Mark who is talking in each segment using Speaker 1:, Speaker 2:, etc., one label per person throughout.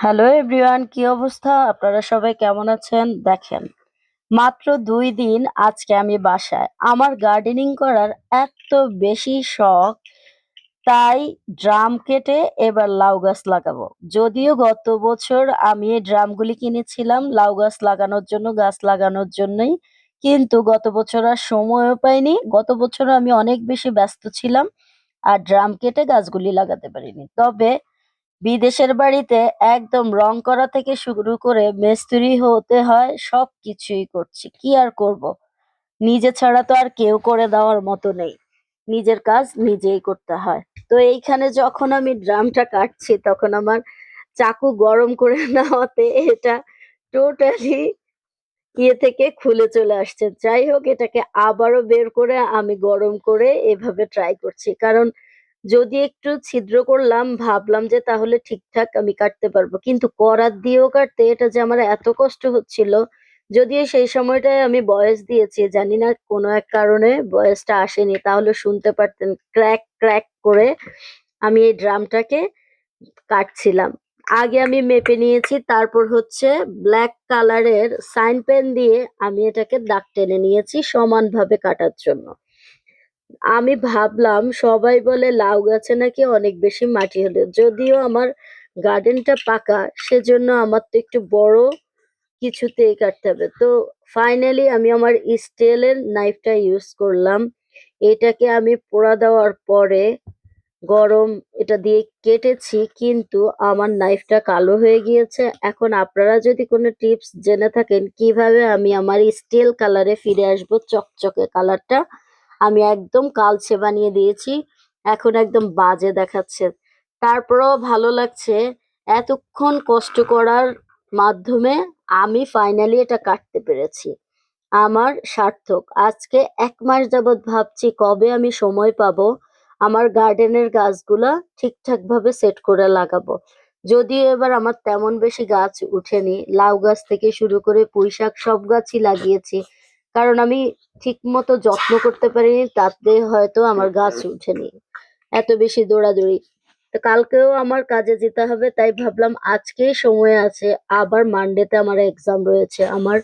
Speaker 1: Hello everyone, কি অবস্থা? আপনারা সবাই কেমন আছেন? দেখেন, মাত্র দুই দিন আজকে আমি বাসায়। আমার গার্ডেনিং করার এত বেশি শখ, তাই ড্রাম কেটে এবার লাউ গাছ লাগাবো। যদিও গত বছর আমি এই ড্রামগুলি কিনেছিলাম, লাউ গাছ লাগানোর জন্য, গাছ লাগানোর জন্যই। কিন্তু গত বছর আর সময়ও পাইনি। গত বছর আমি অনেক বেশি ব্যস্ত ছিলাম আর ড্রাম কেটে গাছগুলি লাগাতে পারিনি। তবে বিদেশের বাড়িতে একদম রং করা থেকে শুরু করে মিস্ত্রি হতে হয় সবকিছুই করছি। কি আর করব? নিজে ছাড়া তো আর কেউ করে দেওয়ার মতো নেই। নিজের কাজ নিজেই করতে হয়। তো এইখানে যখন আমি ড্রামটা কাটছি, তখন আমার চাকু গরম করে নেওয়াতে এটা টোটালি ইয়ে থেকে খুলে চলে আসছে। যাই হোক, এটাকে আবারও বের করে আমি গরম করে এভাবে ট্রাই করছি। কারণ যদি একটু ছিদ্র করলাম, ভাবলাম যে তাহলে ঠিকঠাক আমি কাটতে পারব। কিন্তু করাত দিয়েও কাটতে এটা যে আমার এত কষ্ট হচ্ছিল, যদিও সেই সময়টায় আমি বয়স দিয়েছি, জানি না কোনো এক কারণে বয়সটা আসেনি, তাহলে শুনতে পারতেন, ক্র্যাক ক্র্যাক করে আমি এই ড্রামটাকে কাটছিলাম। আগে আমি মেপে নিয়েছি, তারপর হচ্ছে ব্ল্যাক কালারের সাইন পেন দিয়ে আমি এটাকে দাগ টেনে নিয়েছি সমানভাবে কাটার জন্য। আমি ভাবলাম সবাই বলে লাউ গাছে নাকি অনেক বেশি মাটি হলে। যদিও আমার গার্ডেনটা পাকা, সেজন্য আমার তো একটু বড় কিছুতেই কাটতে হবে। তো ফাইনালি আমি আমার স্টিলের নাইফটা ইউজ করলাম। এটাকে আমি পোড়া দেওয়ার পরে গরম এটা দিয়ে কেটেছি, কিন্তু আমার নাইফটা কালো হয়ে গিয়েছে। এখন আপনারা যদি কোনো টিপস জেনে থাকেন কীভাবে আমি আমার স্টিল কালারে ফিরে আসব, চকচকে কালারটা আমি একদম কালচে বানিয়ে দিয়েছি। এখন একদম বাজে দেখাচ্ছে। তারপরেও ভালো লাগছে এতক্ষণ কষ্ট করার মাধ্যমে আমি ফাইনালি এটা কাটতে পেরেছি। আমার সার্থক। আজকে এক মাস যাবৎ ভাবছি কবে আমি সময় পাবো আমার গার্ডেনের গাছগুলা ঠিকঠাক ভাবে সেট করে লাগাবো। যদিও এবার আমার তেমন বেশি গাছ উঠেনি। লাউ গাছ থেকে শুরু করে পুঁই শাক সব গাছই লাগিয়েছি। কারণ আমি ঠিক মতো যত্ন করতে পারিনি, তাতে হয়তো আমার গাছ উঠেনি এত বেশি দৌড়াদৌড়ি। তো কালকেও আমার কাজে যেতে হবে, তাই ভাবলাম আজকেই সময় আছে, আবার মানডেতে আমার এক্সাম রয়েছে। আমার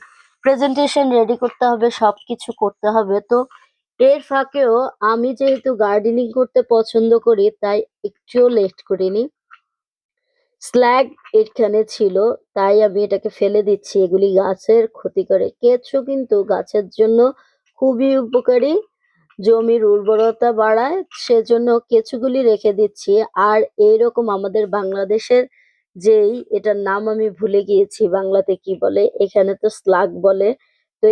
Speaker 1: প্রেজেন্টেশন রেডি করতে হবে, সবকিছু করতে হবে। তো এর ফাঁকেও আমি যেহেতু গার্ডেনিং করতে পছন্দ করি, তাই একটুও লেট করিনি। স্ল্যাগ এখানে ছিল, তাই আমি এটাকে ফেলে দিচ্ছি। এগুলি গাছের ক্ষতি করে। কেঁচো কিন্তু গাছের জন্য খুবই উপকারী। জমির উর্বরতা বাড়ায়, সেজন্য কেঁচুগুলি রেখে দিচ্ছি। আর এইরকম আমাদের বাংলাদেশের যেই, এটার নাম আমি ভুলে গিয়েছি, বাংলাতে কি বলে? এখানে তো স্লাগ বলে। তো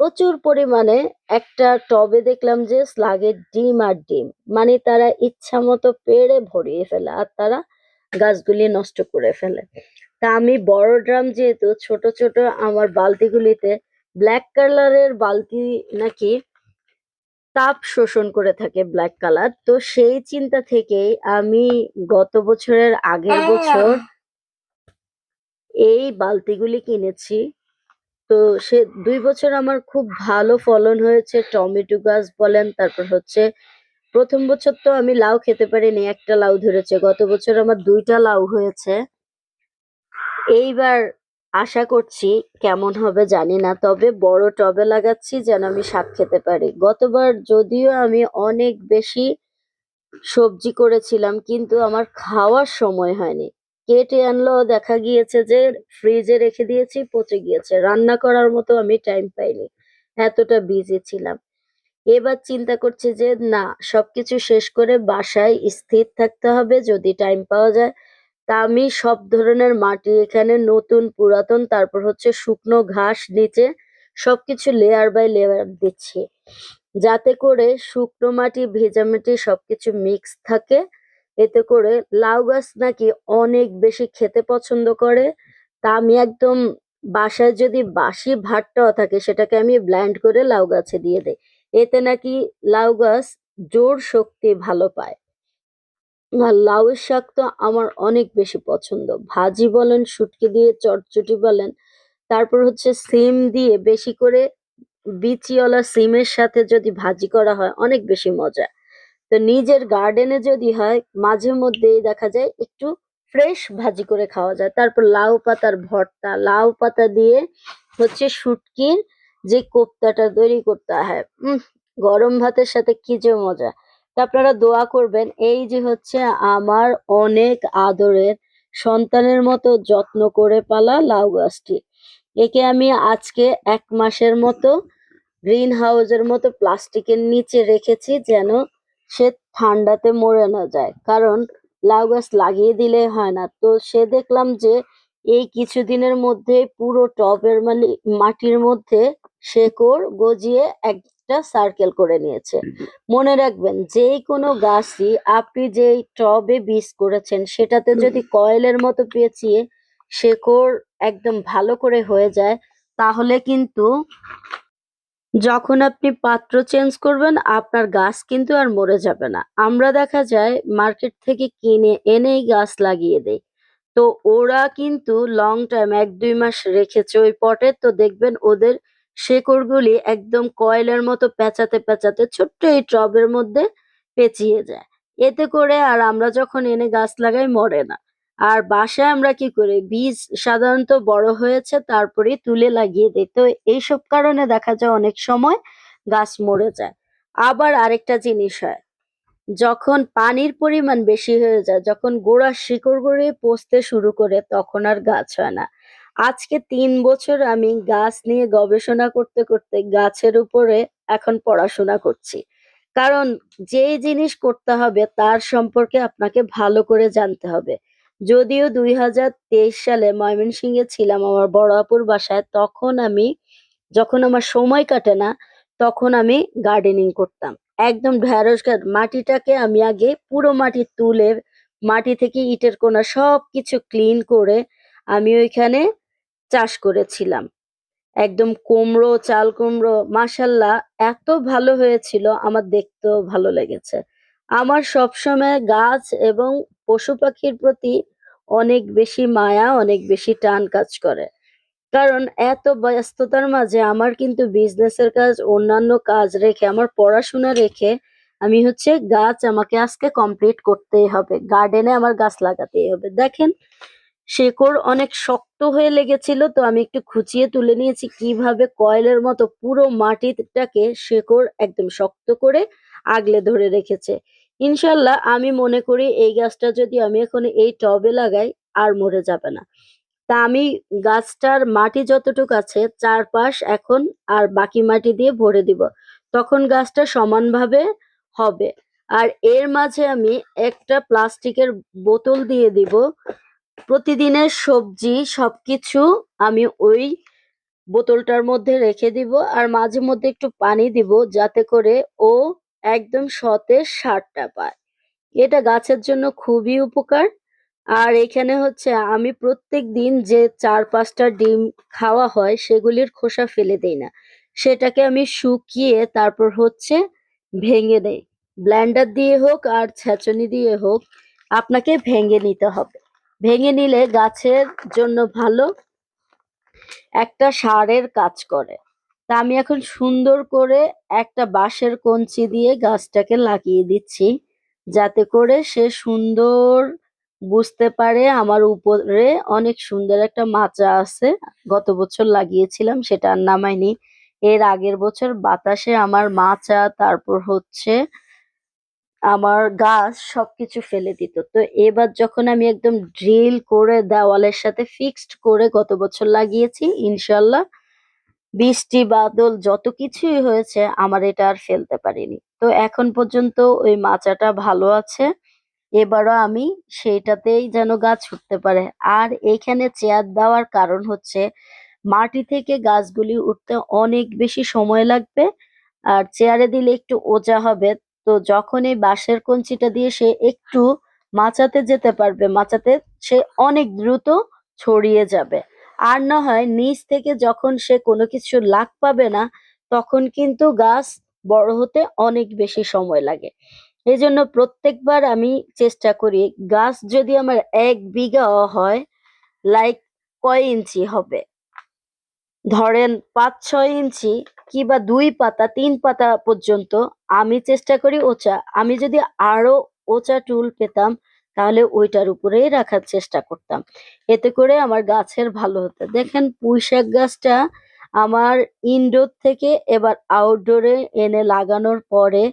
Speaker 1: প্রচুর পরিমাণে একটা টবে দেখলাম যে স্লাগের ডিম আর ডিম মানে তারা ইচ্ছা মতো পেড়ে ভরিয়ে ফেলে। আর তারা গাছগুলি নষ্ট করে ফেলে। তা আমি বড় ড্রাম যেহেতু ছোট ছোট আমার বালতিগুলিতে ব্ল্যাক কালারের বালতি নাকি তাপ শোষণ করে থাকে ব্ল্যাক কালার তো সেই চিন্তা থেকেই আমি গত বছরের আগের বছর এই বালতিগুলি কিনেছি। তো সে দুই বছর আমার খুব ভালো ফলন হয়েছে টমেটো গাছ বলেন তারপর হচ্ছে প্রথম বছর তো আমি লাউ খেতে পারিনি, একটা লাউ ধরেছে। গত বছর আমার দুইটা লাউ হয়েছে। এইবার আশা করছি কেমন হবে জানি না, তবে বড় টবে লাগাচ্ছি যেন আমি শাক খেতে পারি। গতবার যদিও আমি অনেক বেশি সবজি করেছিলাম, কিন্তু আমার খাওয়ার সময় হয়নি। কেটে আনলো দেখা গিয়েছে যে ফ্রিজে রেখে দিয়েছি, পচে গিয়েছে। রান্না করার মতো আমি টাইম পাইনি। এতটা বিজি ছিলাম। এবার চিন্তা করছি যে, না, সবকিছু শেষ করে বাসায় স্থির থাকতে হবে যদি টাইম পাওয়া যায়। তা আমি সব ধরনের মাটি এখানে নতুন, পুরাতন, তারপর হচ্ছে শুকনো ঘাস নিচে সবকিছু লেয়ার বাই লেয়ার দিচ্ছি। যাতে করে শুকনো মাটি, ভেজা মাটি সবকিছু মিক্স থাকে। এতে করে লাউ গাছ নাকি অনেক বেশি খেতে পছন্দ করে। তা আমি একদম বাসায় যদি বাসি ভাতটাও থাকে, সেটাকে আমি ব্ল্যান্ড করে লাউ গাছে দিয়ে দেই। এতে নাকি লাউ গাছ জোর শক্তি ভালো পায়। আর লাউয়ের শাক তো আমার অনেক বেশি পছন্দ। ভাজি বলেন, শুটকি দিয়ে, চটচটি বলেন, তারপর হচ্ছে সিম দিয়ে বেশি করে বিচিওয়ালা সিমের সাথে যদি ভাজি করা হয়, অনেক বেশি মজা। তো নিজের গার্ডেনে যদি হয়, মাঝে মধ্যেই দেখা যায় একটু ফ্রেশ ভাজি করে খাওয়া যায়। তারপর লাউ পাতার ভর্তা, লাউ পাতা দিয়ে হচ্ছে শুটকির যে কোপ্তাটা তৈরি করতে হয়। উম, গরম ভাতের সাথে কি যে মজা। তা আপনারা দোয়া করবেন, এই যে হচ্ছে আমার অনেক আদরের সন্তানের মতো যত্ন করে পালা লাউ গাছটি। একে আমি আজকে এক মাসের মতো গ্রিন হাউসের মতো প্লাস্টিকের নিচে রেখেছি যেন সে ঠান্ডাতে মরে না যায়। কারণ লাউ গাছ লাগিয়ে দিলে হয় না। তো সে দেখলাম যে এই কিছুদিনের মধ্যে পুরো টবের মানে মাটির মধ্যে শেকড় গজিয়ে একটা সার্কেল করে নিয়েছে। মনে রাখবেন যে কোনো গাছই আপনি যেই টবে বীজ করেছেন সেটাতে যদি কয়েলের মতো পেঁচিয়ে শেকড় একদম ভালো করে হয়ে যায় তাহলে কিন্তু যখন আপনি পাত্র চেঞ্জ করবেন আপনার গাছ কিন্তু আর মরে যাবে না। আমরা দেখা যায় মার্কেট থেকে কিনে এনেই গাছ লাগিয়ে দেই। তো ওরা কিন্তু লং টাইম এক দুই মাস রেখেছে ওই পটে তো দেখবেন ওদের শেকড়গুলি একদম কয়েলের মতো পেঁচাতে পেঁচাতে ছোট্ট এই টবের মধ্যে পেঁচিয়ে যায়। এতে করে আর আমরা যখন এনে গাছ লাগাই মরে না। আর বাসায় আমরা কি করি? বীজ সাধারণত বড় হয়েছে তারপরে তুলে লাগিয়ে দিই। তো এইসব কারণে দেখা যায় অনেক সময় গাছ মরে যায়। আবার আরেকটা জিনিস হয়, যখন পানির পরিমাণ বেশি হয়ে যায়, যখন গোড়ার শিকড় গড়িয়ে পচতে শুরু করে, তখন আর গাছ হয় না। আজকে তিন বছর আমি গাছ নিয়ে গবেষণা করতে করতে গাছের উপরে এখন পড়াশোনা করছি। কারণ যে জিনিস করতে হবে তার সম্পর্কে আপনাকে ভালো করে জানতে হবে। যদিও দুই হাজার তেইশ সালে ময়মনসিংহে ছিলাম আমার বড় আপুর বাসায়, তখন আমি যখন আমার সময় কাটে না, তখন আমি গার্ডেনিং করতাম। একদম ঢেঁড়স গাছ, মাটিটাকে আমি আগে পুরো মাটি তুলে, মাটি থেকে ইটের কোনা সব কিছু ক্লিন করে আমি ওইখানে চাষ করেছিলাম। একদম কুমড়ো, চাল কুমড়ো মাসাল্লাহ এত ভালো হয়েছিল, আমার দেখতেও ভালো লেগেছে। আমার সবসময় গাছ এবং পশু পাখির প্রতি অনেক বেশি মায়া, অনেক বেশি টান কাজ করে। কারণ এত ব্যস্ততার মাঝে আমার কিন্তু বিজনেসের কাজ, অন্যান্য কাজ রেখে, আমার পড়াশোনা রেখে আমি হচ্ছে গাছ আমাকে আজকে কমপ্লিট করতেই হবে। গার্ডেনে আমার গাছ লাগাতেই হবে। দেখেন শেকড় অনেক শক্ত হয়ে লেগেছিল, তো আমি একটু খুঁচিয়ে তুলে নিয়েছি কীভাবে কয়েলের মতো পুরো মাটিটাকে শেকড় একদম শক্ত করে আগলে ধরে রেখেছে। ইনশাল্লাহ আমি মনে করি এই গাছটা যদি আমি এখন এই টবে লাগাই, আর মরে যাবে না। তা আমি গাছটার মাটি যতটুকু আছে, চারপাশ এখন আর বাকি মাটি দিয়ে ভরে দিব। তখন গাছটা সমানভাবে হবে। আর এর মাঝে আমি একটা প্লাস্টিকের বোতল দিয়ে দিব প্রতিদিনের সবজি সবকিছু আমি ওই বোতলটার মধ্যে রেখে দিব আর মাঝে মধ্যে একটু পানি দিব যাতে করে ও একদম সতেজ সারটা পায়। এটা গাছের জন্য খুবই উপকার। আর এখানে হচ্ছে আমি প্রত্যেক দিন যে চার পাঁচটা ডিম খাওয়া হয় সেগুলির খোসা ফেলে দেই না। সেটাকে আমি শুকিয়ে তারপর হচ্ছে ভেঙে দেই। ব্ল্যান্ডার দিয়ে হোক আর ছেঁচনি দিয়ে হোক, আপনাকে ভেঙে নিতে হবে। ভেঙে নিলে গাছের জন্য ভালো। একটা সারের কাজ করে। তা আমি এখন সুন্দর করে একটা বাঁশের কঞ্চি দিয়ে গাছটাকে লাগিয়ে দিচ্ছি, যাতে করে সে সুন্দর বুঝতে পারে আমার উপরে অনেক সুন্দর একটা মাচা আছে। গত বছর লাগিয়েছিলাম, সেটা আর নামাইনি এর আগের বছর বাতাসে আমার মাচা, তারপর হচ্ছে আমার গাছ সবকিছু ফেলে দিত। তো এবার যখন আমি একদম ড্রিল করে দেওয়ালের সাথে ফিক্সড করে গত বছর লাগিয়েছি ইনশাল্লাহ বৃষ্টি, বাদল যত কিছুই হয়েছে আমার এটা আর ফেলতে পারিনি। তো এখন পর্যন্ত ওই মাচাটা ভালো আছে। এবারও আমি সেইটাতেই যেন গাছ উঠতে পারে। আর এখানে চেয়ার দেওয়ার কারণ হচ্ছে মাটি থেকে গাছগুলি উঠতে অনেক বেশি সময় লাগবে। আর চেয়ারে দিলে একটু ওজা হবে। তো যখন এই বাঁশের কঞ্চিটা দিয়ে সে একটু মাচাতে যেতে পারবে, মাচাতে সে অনেক দ্রুত ছড়িয়ে যাবে। আর না হয় নিচ থেকে যখন সে কোনো কিছু লাগ পাবে না, তখন কিন্তু গাছ বড় হতে অনেক বেশি সময় লাগে। এই জন্য প্রত্যেকবার আমি চেষ্টা করি, গাছ যদি আমার এক বিঘা হয় লাইক কয় ইঞ্চি হবে? ধরেন পাঁচ ছয় ইঞ্চি কিংবা দুই পাতা, তিন পাতা পর্যন্ত আমি চেষ্টা করি ওচা। আমি যদি আরও ওচা টুল পেতাম, তাহলে ওইটার উপরেই রাখার চেষ্টা করতাম। এতে করে আমার গাছের ভালো হতো। দেখেন পুঁই শাক গাছটা আমার ইনডোর থেকে এবার আউটডোরে এনে লাগানোর পরে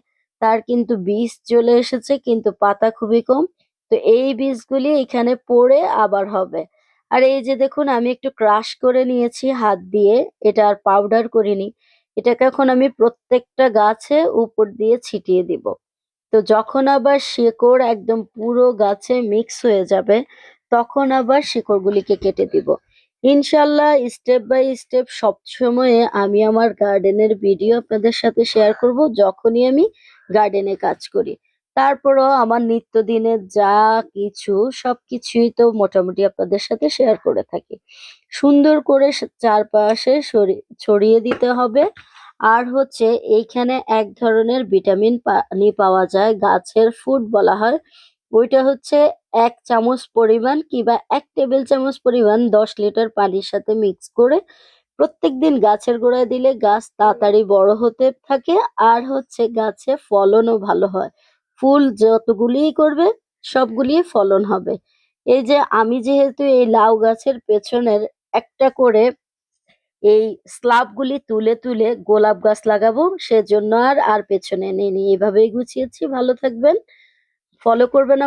Speaker 1: তার কিন্তু বীজ চলে এসেছে, কিন্তু পাতা খুবই কম। তো এই বীজগুলি এখানে পড়ে আবার হবে। আর এই যে দেখুন, আমি একটু ক্রাশ করে নিয়েছি হাত দিয়ে। এটা আর পাউডার করিনি। এটাকে এখন আমি প্রত্যেকটা গাছে উপর দিয়ে ছিটিয়ে দিব। তো যখন আবার শেকড় একদম পুরো গাছে মিক্স হয়ে যাবে, তখন আবার শিকড়গুলিকে কেটে দিব। ইনশাল্লাহ স্টেপ বাই স্টেপ সবসময়ে আমি আমার গার্ডেনের ভিডিও আপনাদের সাথে শেয়ার করব, যখনই আমি গার্ডেনে কাজ করি। তারপরও আমার নিত্যদিনের যা কিছু সবকিছুই তো মোটামুটি আপনাদের সাথে শেয়ার করে থাকি। সুন্দর করে চারপাশে ছড়িয়ে দিতে হবে। আর হচ্ছে এইখানে এক ধরনের ভিটামিন পানি পাওয়া যায়, গাছের ফুড বলা হয়। ওইটা হচ্ছে এক চামচ পরিমাণ কিংবা এক টেবিল চামচ পরিমাণ দশ লিটার পানির সাথে মিক্স করে প্রত্যেক দিন গাছের গোড়ায় দিলে গাছ তাড়াতাড়ি বড় হতে থাকে, আর হচ্ছে গাছে ফলনও ভালো হয়। ফুল যতগুলিই করবে, সবগুলি ফলন হবে। এই যে আমি যেহেতু এই লাউ গাছের পেছনের একটা করে এই স্লাবগুলি তুলে তুলে গোলাপ গাছ লাগাবো, সেজন্য আর আর পেছনে নেই এভাবেই গুছিয়েছি। ভালো থাকবেন। ফলো করবেন